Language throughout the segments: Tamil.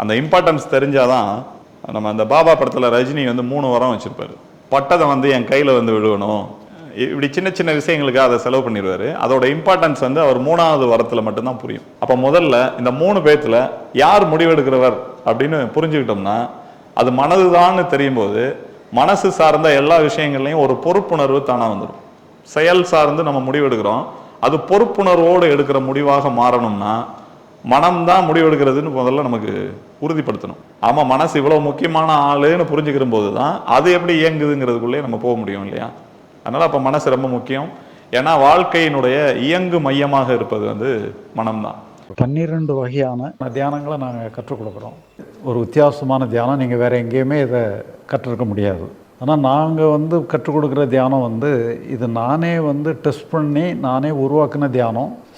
அந்த இம்பார்ட்டன்ஸ் தெரிஞ்சாதான் நம்ம அந்த பாபா படத்தில் ரஜினி வந்து மூணு வாரம் வச்சுருப்பார். பட்டதை வந்து என் கையில் வந்து விழுகணும். இப்படி சின்ன சின்ன விஷயங்களுக்கு அதை செலவு பண்ணிடுவார் அதோட இம்பார்ட்டன்ஸ் வந்து அவர் மூணாவது வரத்தில் மட்டும்தான் புரியும். அப்போ முதல்ல இந்த மூணு பேத்தில் யார் முடிவெடுக்கிறவர் அப்படின்னு புரிஞ்சுக்கிட்டோம்னா அது மனதுதான்னு தெரியும் போது மனசு சார்ந்த எல்லா விஷயங்கள்லையும் ஒரு பொறுப்புணர்வு தானாக வந்துடும் செயல் சார்ந்து நம்ம முடிவெடுக்கிறோம். அது பொறுப்புணர்வோடு எடுக்கிற முடிவாக மாறணும்னா மனம்தான் முடிவெடுக்கிறதுன்னு முதல்ல நமக்கு உறுதிப்படுத்தணும். ஆமாம் மனசு இவ்வளோ முக்கியமான ஆளுன்னு புரிஞ்சுக்கிற போது தான் அது எப்படி இயங்குதுங்கிறதுக்குள்ளே நம்ம போக முடியும் இல்லையா? அதனால் அப்போ மனசு ரொம்ப முக்கியம். ஏன்னா வாழ்க்கையினுடைய இயங்கு மையமாக இருப்பது வந்து மனம்தான். பன்னிரெண்டு வகையான தியானங்களை நாங்கள் கற்றுக் கொடுக்குறோம். ஒரு வித்தியாசமான தியானம் நீங்கள் வேறு எங்கேயுமே இதை கற்றுருக்க முடியாது. ஆனால் நாங்கள் வந்து கற்றுக் கொடுக்குற தியானம் வந்து இது நானே வந்து டெஸ்ட் பண்ணி நானே உருவாக்கின தியானம்.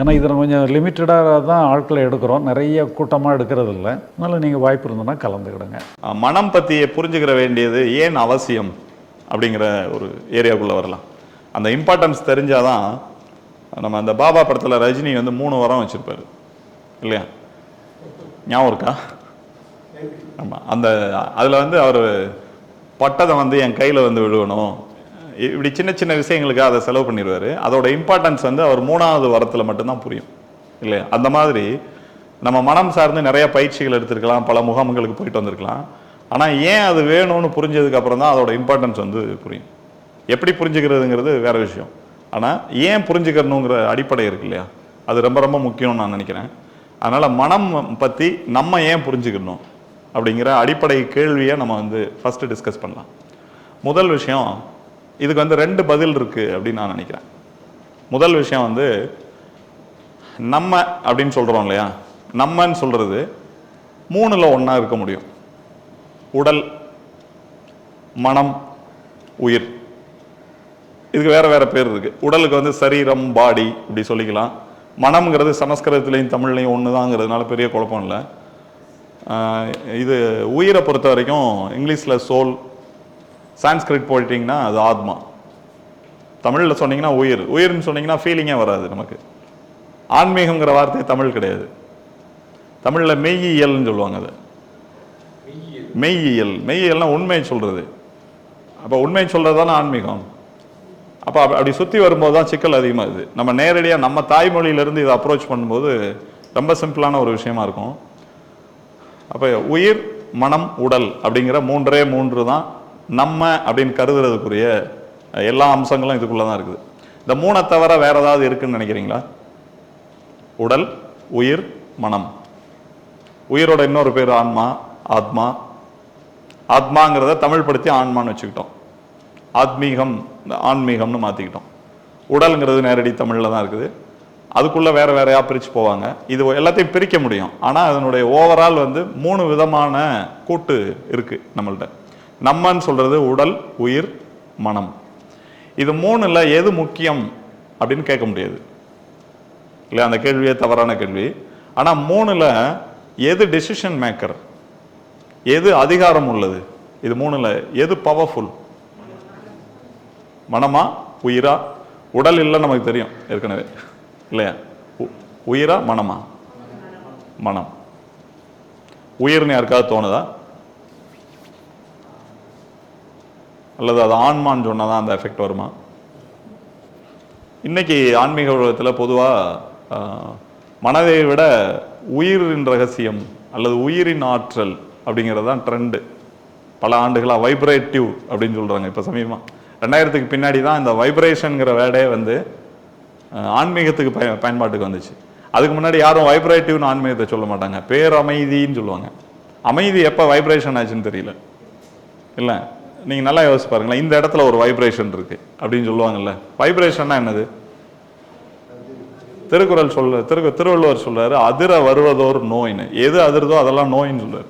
ஏன்னா இதில் கொஞ்சம் லிமிட்டடாக தான் ஆட்களை எடுக்கிறோம். நிறைய கூட்டமாக எடுக்கிறது இல்லை அதனால் நீங்கள் வாய்ப்பு இருந்ததுன்னா கலந்துக்கிடுங்க. மனம் பற்றியே புரிஞ்சுக்கிற வேண்டியது ஏன் அவசியம் அப்படிங்கிற ஒரு ஏரியாவுக்குள்ளே வரலாம். அந்த இம்பார்ட்டன்ஸ் தெரிஞ்சால் தான் நம்ம அந்த பாபா படத்தில் ரஜினி வந்து மூணு வாரம் வச்சுருப்பார். இல்லையா? ஞாபகம் இருக்கா? ஆமாம் அந்த அதில் வந்து அவர் பட்டதை வந்து என் கையில் வந்து விழுகணும். இப்படி சின்ன சின்ன விஷயங்களுக்கு அதை செலவு பண்ணிடுவார். அதோட இம்பார்ட்டன்ஸ் வந்து அவர் மூணாவது வரத்தில் மட்டும்தான் புரியும். இல்லையா? அந்த மாதிரி நம்ம மனம் சார்ந்து நிறைய பயிற்சிகள் எடுத்திருக்கலாம். பல முகாம்களுக்கு போயிட்டு வந்திருக்கலாம். ஆனால் ஏன் அது வேணும்னு புரிஞ்சதுக்கு அப்புறம் தான் அதோட இம்பார்ட்டன்ஸ் வந்து புரியும். எப்படி புரிஞ்சுக்கிறதுங்கிறது வேற விஷயம். ஆனால் ஏன் புரிஞ்சுக்கிறணுங்கிற அடிப்படை இருக்கு இல்லையா? அது ரொம்ப ரொம்ப முக்கியம்னு நான் நினைக்கிறேன். அதனால் மனம் பற்றி நம்ம ஏன் புரிஞ்சுக்கணும் அப்படிங்கிற அடிப்படை கேள்வியை நம்ம வந்து ஃபஸ்ட்டு டிஸ்கஸ் பண்ணலாம். முதல் விஷயம் இதுக்கு வந்து ரெண்டு பதில் இருக்குது அப்படின்னு நான் நினைக்கிறேன். முதல் விஷயம் வந்து நம்ம அப்படின்னு சொல்கிறோம் இல்லையா? நம்மன்னு சொல்கிறது மூணுல ஒன்றா இருக்க முடியும். உடல் மனம் உயிர். இதுக்கு வேறு வேறு பேர் இருக்குது உடலுக்கு வந்து சரீரம் பாடி இப்படி சொல்லிக்கலாம். மனம்ங்கிறது சமஸ்கிருதத்துலேயும் தமிழ்லையும் ஒண்ணுதாங்கிறதுனால பெரிய குழப்பம் இல்லை. இது உயிரை பொறுத்த வரைக்கும் இங்கிலீஷில் சோல் சான்ஸ்கிரிட் போயிட்டீங்கன்னா அது ஆத்மா. தமிழில் சொன்னீங்கன்னா உயிர். உயிர்னு சொன்னீங்கன்னா ஃபீலிங்கே வராது நமக்கு. ஆன்மீகங்கிற வார்த்தை தமிழ் கிடையாது. தமிழில் மெய்யியல்னு சொல்லுவாங்க அது. மெய்யியல். மெய்யியல்னா உண்மை சொல்றது. அப்போ உண்மை சொல்றது தானே ஆன்மீகம். அப்போ அப்ப- அப்படி சுற்றி வரும்போது தான் சிக்கல் அதிகமாகுது நம்ம நேரடியாக நம்ம தாய்மொழியிலேருந்து இதை அப்ரோச் பண்ணும்போது ரொம்ப சிம்பிளான ஒரு விஷயமா இருக்கும். அப்போ உயிர் மனம் உடல் அப்படிங்கிற மூன்றே மூன்று தான் நம்ம அப்படின்னு கருதுறதுக்குரிய எல்லா அம்சங்களும் இதுக்குள்ள தான் இருக்குது. இந்த மூணை தவிர வேற ஏதாவது இருக்குன்னு நினைக்கிறீங்களா? உடல் உயிர் மனம். உயிரோட இன்னொரு பேர் ஆன்மா ஆத்மா. ஆத்மாங்கிறத தமிழ் படுத்தி ஆன்மான்னு வச்சுக்கிட்டோம். ஆத்மீகம் இந்த ஆன்மீகம்னு மாற்றிக்கிட்டோம் உடல்ங்கிறது நேரடி தமிழில் தான் இருக்குது. அதுக்குள்ளே வேறு வேறையாக பிரித்து போவாங்க? இது எல்லாத்தையும் பிரிக்க முடியும். ஆனால் அதனுடைய ஓவரால் வந்து மூணு விதமான கூட்டு இருக்குது நம்மள்கிட்ட நம்மன்னு சொல்கிறது உடல் உயிர் மனம். இது மூணில் எது முக்கியம் அப்படின்னு கேட்க முடியாது. இல்லை அந்த கேள்வியே தவறான கேள்வி. ஆனால் மூணுல எது டெசிஷன் மேக்கர் எது அதிகாரம் உள்ளது? இது மூணில் எது பவர்ஃபுல் மனமா? உயிரா? உடல் இல்லை நமக்கு தெரியும் ஏற்கனவே. இல்லையா? உயிரா மனமா? மனம். உயிர்னு யாருக்காவது தோணுதா? அல்லது அது ஆன்மான்னு சொன்னாதான் அந்த எஃபெக்ட் வருமா? இன்றைக்கி ஆன்மீக உலகத்தில் பொதுவாக மனதை விட உயிரின் ரகசியம் அல்லது உயிரின் ஆற்றல் அப்படிங்கிறது தான் ட்ரெண்டு பல ஆண்டுகளாக வைப்ரேட்டிவ் அப்படின்னு சொல்கிறாங்க இப்போ சமீபமாக ரெண்டாயிரத்துக்கு பின்னாடி தான் இந்த வைப்ரேஷனுங்கிற வேர்டே வந்து ஆன்மீகத்துக்கு பய பயன்பாட்டுக்கு வந்துச்சு. அதுக்கு முன்னாடி யாரும் வைப்ரேட்டிவ்னு ஆன்மீகத்தை சொல்ல மாட்டாங்க. பேரமைதின்னு சொல்லுவாங்க. அமைதி எப்போ வைப்ரேஷன் ஆச்சுன்னு தெரியல. இல்லை? நீங்கள் நல்லா யோசிச்சு பாருங்களேன். இந்த இடத்துல ஒரு வைப்ரேஷன் இருக்கு அப்படின்னு சொல்லுவாங்கல்ல. வைப்ரேஷன்னா என்னது? திருக்குறள் சொல்ல திரு திருவள்ளுவர் சொல்கிறாரு அதிர வருவதோர் நோயின்னு எது அதிருதோ அதெல்லாம் நோயின்னு சொல்கிறார்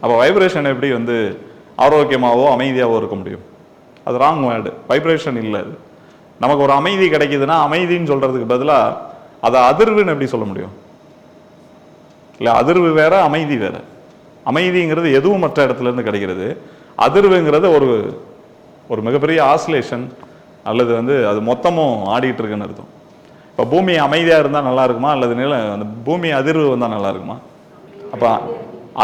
அப்போ வைப்ரேஷன் எப்படி வந்து ஆரோக்கியமாவோ அமைதியாகவோ இருக்க முடியும்? அது ராங் வேர்டு வைப்ரேஷன் இல்லை அது. நமக்கு ஒரு அமைதி கிடைக்குதுன்னா அமைதின்னு சொல்றதுக்கு பதிலா அதை அதிர்வுன்னு எப்படி சொல்ல முடியும்? இல்லை அதிர்வு வேற அமைதி வேற. அமைதிங்கிறது எதுவும் மற்ற இடத்துல இருந்து கிடைக்கிறது. அதிர்வுங்கிறது ஒரு ஒரு மிகப்பெரிய ஆசிலேஷன் அல்லது வந்து அது மொத்தமும் ஆடிட்டு இருக்குன்னு அர்த்தம். இப்போ பூமி அமைதியாக இருந்தால் நல்லா இருக்குமா? அல்லது நில அந்த பூமி அதிர்வு வந்தால் நல்லா இருக்குமா? அப்போ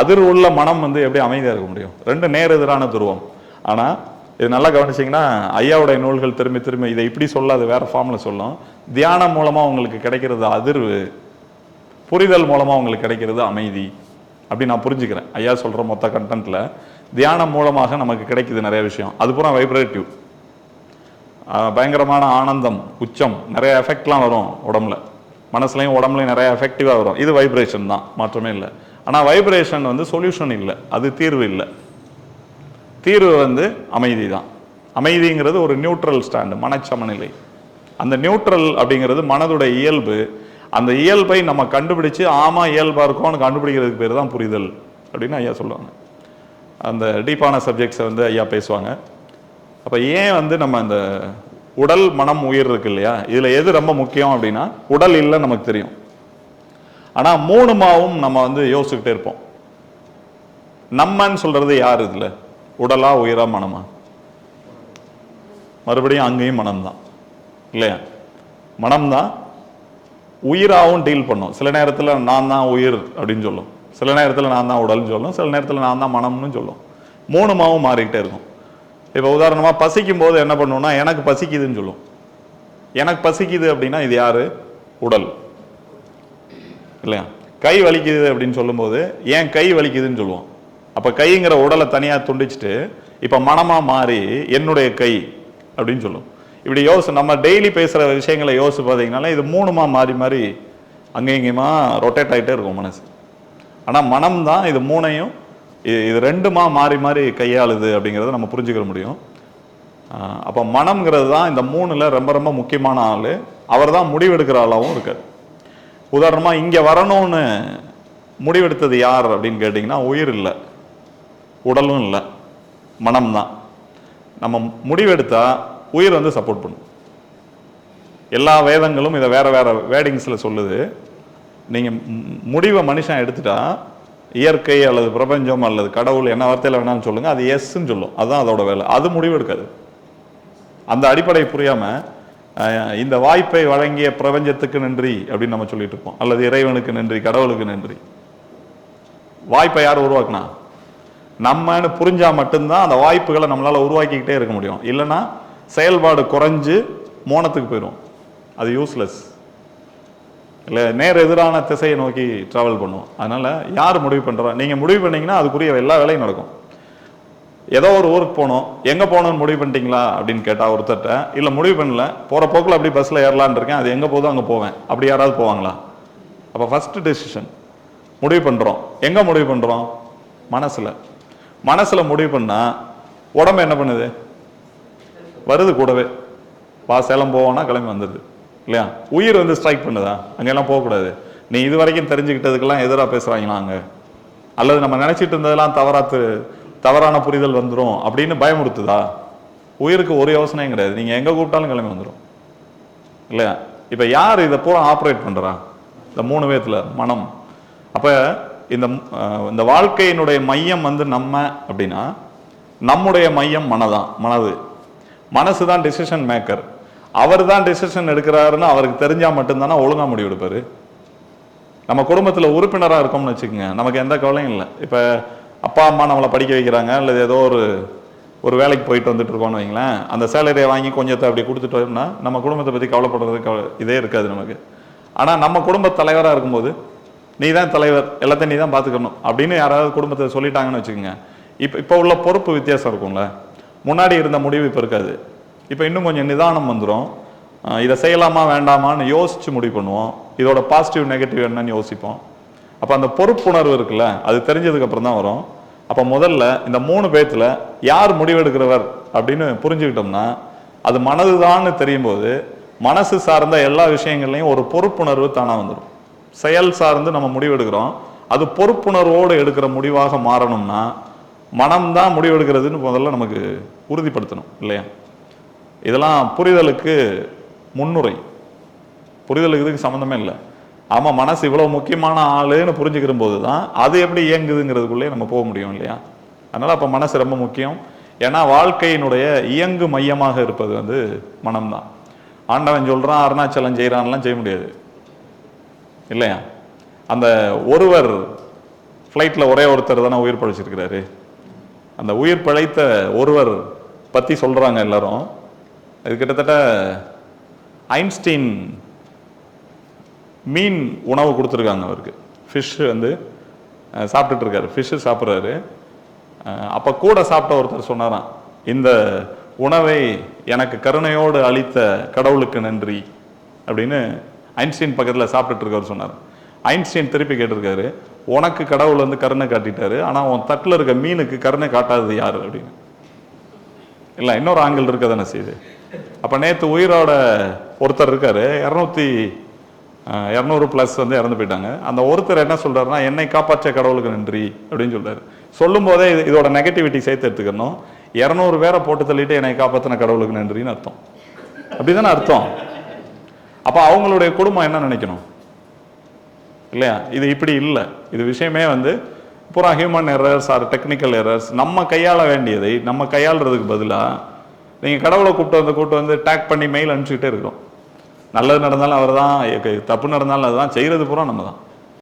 அதிர்வு உள்ள மனம் வந்து எப்படி அமைதியாக இருக்க முடியும்? ரெண்டு நேர் எதிரான துருவம். ஆனால் இது நல்லா கவனிச்சிங்கன்னா ஐயாவுடைய நூல்கள் திரும்பி திரும்பி இதை இப்படி சொல்லாது வேறு ஃபார்மில் சொல்லும். தியானம் மூலமாக உங்களுக்கு கிடைக்கிறது அதிர்வு புரிதல் மூலமாக உங்களுக்கு கிடைக்கிறது அமைதி. அப்படி நான் புரிஞ்சுக்கிறேன். ஐயா சொல்கிற மொத்த கண்டென்ட்டில் தியானம் மூலமாக நமக்கு கிடைக்குது நிறைய விஷயம். அது பூரா வைப்ரேட்டிவ் பயங்கரமான ஆனந்தம் உச்சம் நிறைய எஃபெக்ட்லாம் வரும் உடம்புல. மனசுலையும் உடம்புலையும் நிறைய எஃபெக்டிவாக வரும். இது வைப்ரேஷன் தான் மாற்றமே இல்லை. ஆனால் வைப்ரேஷன் வந்து சொல்யூஷன் இல்லை. அது தீர்வு இல்லை. தீர்வு வந்து அமைதி தான். அமைதிங்கிறது ஒரு நியூட்ரல் ஸ்டாண்டு மனச்சமநிலை. அந்த நியூட்ரல் அப்படிங்கிறது மனதுடைய இயல்பு. அந்த இயல்பை நம்ம கண்டுபிடிச்சு ஆமா இயல்பாக இருக்கோம்னு கண்டுபிடிக்கிறதுக்கு பேர் தான் புரிதல். அப்படின்னு ஐயா சொல்லுவாங்க. அந்த டீப்பான சப்ஜெக்ட்ஸை வந்து ஐயா பேசுவாங்க. அப்போ ஏன் வந்து நம்ம அந்த உடல் மனம் உயிர் இருக்கு இல்லையா? இதில் எது ரொம்ப முக்கியம் அப்படின்னா உடல் இல்லை நமக்கு தெரியும். ஆனால் மூணு மாவும் நம்ம வந்து யோசிச்சுக்கிட்டே இருப்போம். நம்மன்னு சொல்கிறது யார் இதில்? உடலா உயிரா மனமா? மறுபடியும் அங்கேயும் மனம்தான். இல்லையா? மனம்தான் உயிராகவும் டீல் பண்ணும். சில நேரத்தில் நான் தான் உயிர் அப்படின்னு சொல்லும். சில நேரத்தில் நான் தான் உடல்னு சொல்லும் சில நேரத்தில் நான் தான் மனம்னு சொல்லும். மூணுமாவும் மாறிக்கிட்டே இருக்கும். இப்போ உதாரணமாக பசிக்கும் போது என்ன பண்ணுவோம்னா எனக்கு பசிக்குதுன்னு சொல்லும். எனக்கு பசிக்குது அப்படின்னா இது யாரு? உடல். இல்லையா? கை வலிக்குது அப்படின்னு சொல்லும்போது ஏன் கை வலிக்குதுன்னு சொல்லுவோம். அப்போ கைங்கிற உடலை தனியாக துண்டிச்சுட்டு இப்போ மனமாக மாறி என்னுடைய கை அப்படின்னு சொல்லும். இப்படி யோசி நம்ம டெய்லி பேசுகிற விஷயங்களை யோசிச்சு பார்த்தீங்கன்னா இது மூணுமா மாறி மாறி அங்கே இங்கேயுமா ரொட்டேட் ஆயிட்டே இருக்கும் மனசு. ஆனால் மனம் தான் இது மூணையும் இது இது ரெண்டுமா மாறி மாறி கையாளுது அப்படிங்கிறத நம்ம புரிஞ்சுக்க முடியும். அப்போ மனம்ங்கிறது தான் இந்த மூணில் ரொம்ப ரொம்ப முக்கியமான ஆள். அவர் தான் முடிவெடுக்கிற ஆளாகவும் இருக்கார். உதாரணமாக இங்கே வரணும்னு முடிவெடுத்தது யார் அப்படின்னு கேட்டிங்கன்னா உயிர் இல்லை. உடலும் இல்லை. மனம்தான். நம்ம முடிவெடுத்தால் உயிர் வந்து சப்போர்ட் பண்ணும். எல்லா வேதங்களும் இதை வேறு வேறு வேடிங்ஸில் சொல்லுது. நீங்கள் முடிவை மனுஷன் எடுத்துட்டா இயற்கை அல்லது பிரபஞ்சம் அல்லது கடவுள் என்ன வார்த்தையில் வேணாலும் சொல்லுங்கள் அது எஸ்ன்னு சொல்லும். அதுதான் அதோட வேலை. அது முடிவு எடுக்காது. அந்த அடிப்படை புரியாமல் இந்த வாய்ப்பை வழங்கிய பிரபஞ்சத்துக்கு நன்றி அப்படின்னு நம்ம சொல்லிட்டு இருப்போம். அல்லது இறைவனுக்கு நன்றி கடவுளுக்கு நன்றி. வாய்ப்பை யார் உருவாக்குனா? நம்மன்னு புரிஞ்சால் மட்டும்தான் அந்த வாய்ப்புகளை நம்மளால் உருவாக்கிக்கிட்டே இருக்க முடியும். இல்லைன்னா செயல்பாடு குறைஞ்சு மோனத்துக்கு போயிடும் அது யூஸ்லெஸ் இல்லை நேர் எதிரான திசையை நோக்கி ட்ராவல் பண்ணும். அதனால் யார் முடிவு பண்ணுறோம் நீங்கள் முடிவு பண்ணிங்கன்னா அதுக்குரிய எல்லா வேலையும் நடக்கும். ஏதோ ஒரு ஊருக்கு போகணும் எங்கே போகணும்னு முடிவு பண்ணிட்டீங்களா அப்படின்னு கேட்டால் ஒருத்தட்ட இல்லை முடிவு பண்ணல. போகிற போக்கில் அப்படி பஸ்ஸில் ஏறலான்னு இருக்கேன். அது எங்கே போதும் அங்கே போவேன். அப்படி யாராவது போவாங்களா? அப்போ ஃபஸ்ட்டு டெசிஷன் முடிவு பண்ணுறோம் எங்கே முடிவு பண்ணுறோம் மனசில். மனசில் முடிவு பண்ணால் உடம்பு என்ன பண்ணுது? வருது கூடவே. வா சேலம் போவோன்னா கிளம்பி வந்துடுது இல்லையா? உயிர் வந்து ஸ்ட்ரைக் பண்ணுதா? அங்கெல்லாம் போகக்கூடாது. நீ இது வரைக்கும் தெரிஞ்சுக்கிட்டதுக்கெல்லாம் எதிராக பேசுகிறாங்களா அங்கே? அல்லது நம்ம நினச்சிட்டு இருந்ததெல்லாம் தவறாத்து தவறான புரிதல் வந்துடும் அப்படின்னு பயமுறுத்துதா? உயிருக்கு ஒரு யோசனையும் கிடையாது. நீங்கள் எங்கே கூப்பிட்டாலும் கிளம்பி வந்துடும் இல்லையா? இப்போ யார் இதை பூரா ஆப்ரேட் பண்ணுறா இந்த மூணு விதத்தில் மனம். அப்போ இந்த இந்த வாழ்க்கையினுடைய மையம் வந்து நம்ம அப்படின்னா நம்முடைய மையம் மனதான் மனது. மனசு தான் டிசிஷன் மேக்கர் அவர் தான் டிசிஷன் எடுக்கிறாருன்னு அவருக்கு தெரிஞ்சால் மட்டும்தானே? ஒழுங்கா முடிவு எடுப்பார் நம்ம குடும்பத்தில் உறுப்பினராக இருக்கோம்னு வச்சுக்கோங்க. நமக்கு எந்த கவலையும் இல்லை. இப்போ அப்பா அம்மா நம்மளை படிக்க வைக்கிறாங்க அல்லது ஏதோ ஒரு ஒரு வேலைக்கு போயிட்டு வந்துட்டு இருக்கோம்னு வைங்களேன். அந்த சேலரியை வாங்கி கொஞ்சத்தை அப்படி கொடுத்துட்டோம்னா நம்ம குடும்பத்தை பற்றி கவலைப்படுறது கவலை இதே இருக்காது நமக்கு. ஆனால் நம்ம குடும்ப தலைவராக இருக்கும்போது நீ தான் தலைவர் எல்லாத்தையும் நீ தான் பார்த்துக்கணும் அப்படின்னு யாராவது குடும்பத்தை சொல்லிட்டாங்கன்னு வச்சுக்கோங்க. இப்போ இப்போ உள்ள பொறுப்பு வித்தியாசம் இருக்கும்ல. முன்னாடி இருந்த முடிவு இப்போ இருக்காது. இப்போ இன்னும் கொஞ்சம் நிதானம் வந்துடும் இதை செய்யலாமா வேண்டாமான்னு யோசிச்சு முடிவு பண்ணுவோம். இதோட பாசிட்டிவ் நெகட்டிவ் என்னன்னு யோசிப்போம். அப்போ அந்த பொறுப்புணர்வு இருக்குல்ல அது தெரிஞ்சதுக்கப்புறம் தான் வரும். அப்போ முதல்ல இந்த மூணு பேத்தில் யார் முடிவெடுக்கிறவர் அப்படின்னு புரிஞ்சுக்கிட்டோம்னா அது மனதுதான்னு தெரியும் போது மனசு சார்ந்த எல்லா விஷயங்கள்லையும் ஒரு பொறுப்புணர்வு தானாக வந்துடும் செயல் சார்ந்து நம்ம முடிவெடுக்கிறோம். அது பொறுப்புணர்வோடு எடுக்கிற முடிவாக மாறணும்னா மனம்தான் முடிவெடுக்கிறதுன்னு முதல்ல நமக்கு உறுதிப்படுத்தணும் இல்லையா? இதெல்லாம் புரிதலுக்கு முன்னுரை. புரிதலுக்கு இதுக்கு சம்மந்தமே இல்லை. ஆமாம் மனசு இவ்வளோ முக்கியமான ஆளுன்னு புரிஞ்சுக்கிற போது தான் அது எப்படி இயங்குதுங்கிறதுக்குள்ளே நம்ம போக முடியும் இல்லையா? அதனால் அப்போ மனசு ரொம்ப முக்கியம். ஏன்னா வாழ்க்கையினுடைய இயங்கு மையமாக இருப்பது வந்து மனம்தான். ஆண்டவன் சொல்கிறான் அருணாச்சலம் செய்கிறான்லாம் செய்ய முடியாது. இல்லையா? அந்த ஒருவர் ஃப்ளைட்டில் ஒரே ஒருத்தர் தானே உயிர் பழைச்சிருக்கிறாரு. அந்த உயிர் பிழைத்த ஒருவர் பற்றி சொல்கிறாங்க எல்லாரும். இது கிட்டத்தட்ட ஐன்ஸ்டீன் மீன் உணவு கொடுத்துருக்காங்க அவருக்கு. ஃபிஷ் வந்து சாப்பிட்டுட்டு இருக்காரு ஃபிஷ்ஷு சாப்பிட்றாரு. அப்போ கூட சாப்பிட்ட ஒருத்தர் சொன்னாராம் இந்த உணவை எனக்கு கருணையோடு அளித்த கடவுளுக்கு நன்றி அப்படின்னு ஐன்ஸ்டீன் பக்கத்தில் சாப்பிட்டுட்டு இருக்கவர் சொன்னார். ஐன்ஸ்டீன் திருப்பி கேட்டிருக்காரு உனக்கு கடவுள் வந்து கருணை காட்டிட்டாரு ஆனால் உன் தட்டில் இருக்க மீனுக்கு கருணை காட்டாதது யார்? அப்படின்னு. இல்லை இன்னொரு ஆங்கிள் இருக்க தானே செய்யுது. அப்போ நேற்று உயிரோட ஒருத்தர் இருக்காரு. இரநூத்தி இரநூறு ப்ளஸ் வந்து இறந்து போயிட்டாங்க. அந்த ஒருத்தர் என்ன சொல்கிறாருன்னா என்னை காப்பாற்ற கடவுளுக்கு நன்றி அப்படின்னு சொல்கிறார் சொல்லும் போதே இது இதோட நெகட்டிவிட்டி சேர்த்து எடுத்துக்கணும். இரநூறு பேரை போட்டு தள்ளிட்டு என்னை காப்பாற்றின கடவுளுக்கு நன்றின்னு அர்த்தம். அப்படிதானே அர்த்தம். அப்போ அவங்களுடைய குடும்பம் என்ன நினைக்கணும்? இல்லையா? இது இப்படி இல்லை. இது விஷயமே வந்து பூரா human errors or technical errors நம்ம கையாள வேண்டியதை நம்ம கையாளுறதுக்கு பதிலாக நீங்கள் கடவுளை கூப்பிட்டு வந்து கூப்பிட்டு வந்து டேக் பண்ணி மெயில் அனுப்பிச்சுக்கிட்டே இருக்கோம் நல்லது நடந்தாலும் அவர் தான் தப்பு நடந்தாலும் அதுதான் செய்கிறது பூரா நம்ம தான்